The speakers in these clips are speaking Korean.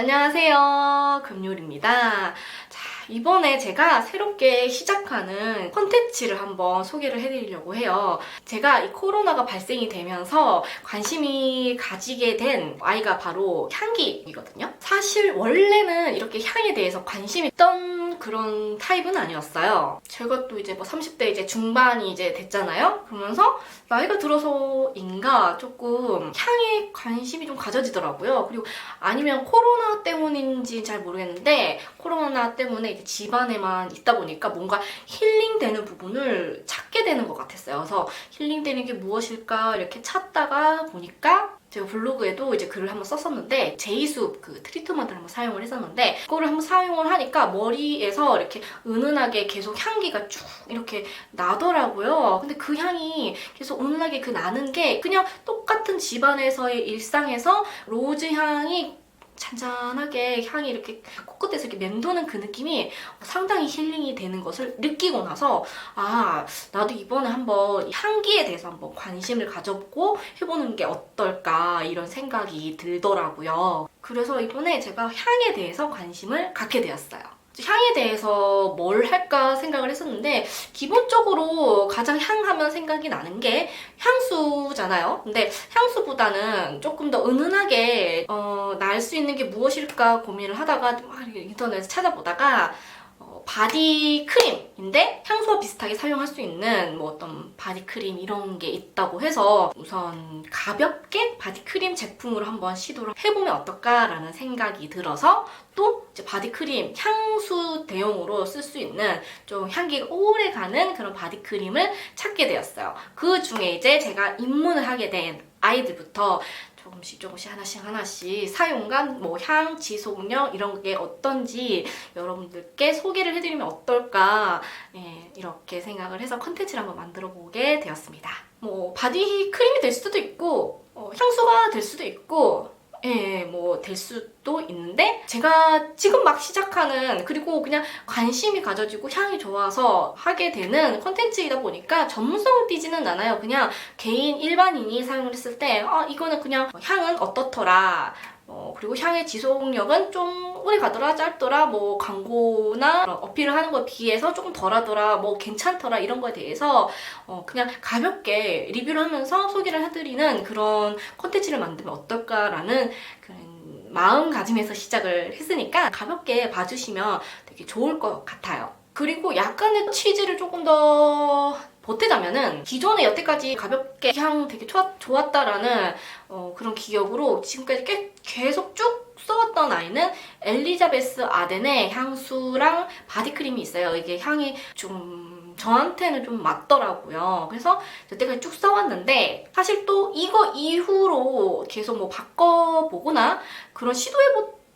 안녕하세요. 금요일입니다. 자, 이번에 제가 새롭게 시작하는 컨텐츠를 한번 소개를 해드리려고 해요. 제가 이 코로나가 발생이 되면서 관심이 가지게 된 아이가 바로 향기이거든요. 사실 원래는 이렇게 향에 대해서 관심이 있던 그런 타입은 아니었어요. 제가 또 이제 뭐 30대 이제 중반이 이제 됐잖아요. 그러면서 나이가 들어서인가 조금 향에 관심이 좀 가져지더라고요. 그리고 아니면 코로나 때문인지 잘 모르겠는데 코로나 때문에 이제 집안에만 있다 보니까 뭔가 힐링되는 부분을 찾게 되는 것 같았어요. 그래서 힐링되는 게 무엇일까 이렇게 찾다가 보니까 제가 블로그에도 이제 글을 한번 썼었는데 제이숲 그 트리트먼트를 한번 사용을 했었는데 그거를 한번 사용을 하니까 머리에서 이렇게 은은하게 계속 향기가 쭉 이렇게 나더라고요. 근데 그 향이 계속 은은하게 그 나는 게 그냥 똑같은 집안에서의 일상에서 로즈 향이 잔잔하게 향이 이렇게 코끝에서 이렇게 맴도는 그 느낌이 상당히 힐링이 되는 것을 느끼고 나서 아 나도 이번에 한번 향기에 대해서 한번 관심을 가져보고 해보는 게 어떨까 이런 생각이 들더라고요. 그래서 이번에 제가 향에 대해서 관심을 갖게 되었어요. 향에 대해서 뭘 할까 생각을 했었는데 기본적으로 가장 향하면 생각이 나는 게 향수잖아요. 근데 향수보다는 조금 더 은은하게 어, 날 수 있는 게 무엇일까 고민을 하다가 인터넷에서 찾아보다가 어, 바디 크림인데 향수와 비슷하게 사용할 수 있는 뭐 어떤 바디 크림 이런 게 있다고 해서 우선 가볍게 바디 크림 제품으로 한번 시도를 해보면 어떨까라는 생각이 들어서 또 이제 바디 크림 향수 대용으로 쓸 수 있는 좀 향기가 오래 가는 그런 바디 크림을 찾게 되었어요. 그 중에 이제 제가 입문을 하게 된 아이들부터 조금씩 조금씩 하나씩 하나씩 사용감, 뭐 향, 지속력 이런 게 어떤지 여러분들께 소개를 해드리면 어떨까 예, 이렇게 생각을 해서 컨텐츠를 한번 만들어 보게 되었습니다. 뭐 바디 크림이 될 수도 있고 어, 향수가 될 수도 있고 예, 뭐 될 수도 있는데 제가 지금 막 시작하는 그리고 그냥 관심이 가져지고 향이 좋아서 하게 되는 컨텐츠이다 보니까 전문성을 띠지는 않아요. 그냥 개인 일반인이 사용을 했을 때 아, 이거는 그냥 향은 어떻더라. 어, 그리고 향의 지속력은 좀 오래 가더라, 짧더라, 뭐 광고나 어필을 하는 거에 비해서 조금 덜하더라, 뭐 괜찮더라 이런 거에 대해서 어, 그냥 가볍게 리뷰를 하면서 소개를 해드리는 그런 컨텐츠를 만들면 어떨까라는 그런 마음가짐에서 시작을 했으니까 가볍게 봐주시면 되게 좋을 것 같아요. 그리고 약간의 취지를 조금 더 보태자면은 기존에 여태까지 가볍게 향 되게 좋았, 좋았 다라는 어, 그런 기억으로 지금까지 꽤 계속 쭉 써왔던 아이는 엘리자베스 아덴의 향수랑 바디크림이 있어요. 이게 향이 좀 저한테는 좀 맞더라고요. 그래서 여태까지 쭉 써왔는데 사실 또 이거 이후로 계속 뭐 바꿔보거나 그런 시도해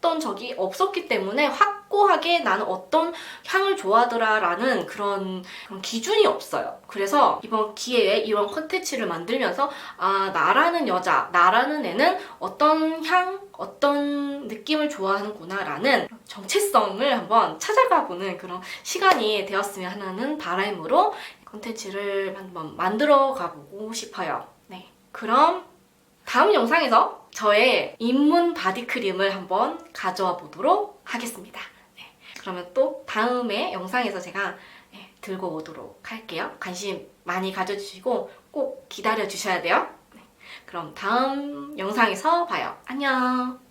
봤던 적이 없었기 때문에 확고하게 나는 어떤 향을 좋아하더라라는 그런, 그런 기준이 없어요. 그래서 이번 기회에 이런 컨텐츠를 만들면서 아 나라는 여자, 나라는 애는 어떤 향, 어떤 느낌을 좋아하는구나라는 정체성을 한번 찾아가 보는 그런 시간이 되었으면 하는 바람으로 컨텐츠를 한번 만들어 가보고 싶어요. 네. 그럼 다음 영상에서 저의 입문 바디크림을 한번 가져와 보도록 하겠습니다. 네. 그러면 또 다음에 영상에서 제가 네, 들고 오도록 할게요. 관심 많이 가져주시고 꼭 기다려 주셔야 돼요. 네. 그럼 다음 영상에서 봐요. 안녕!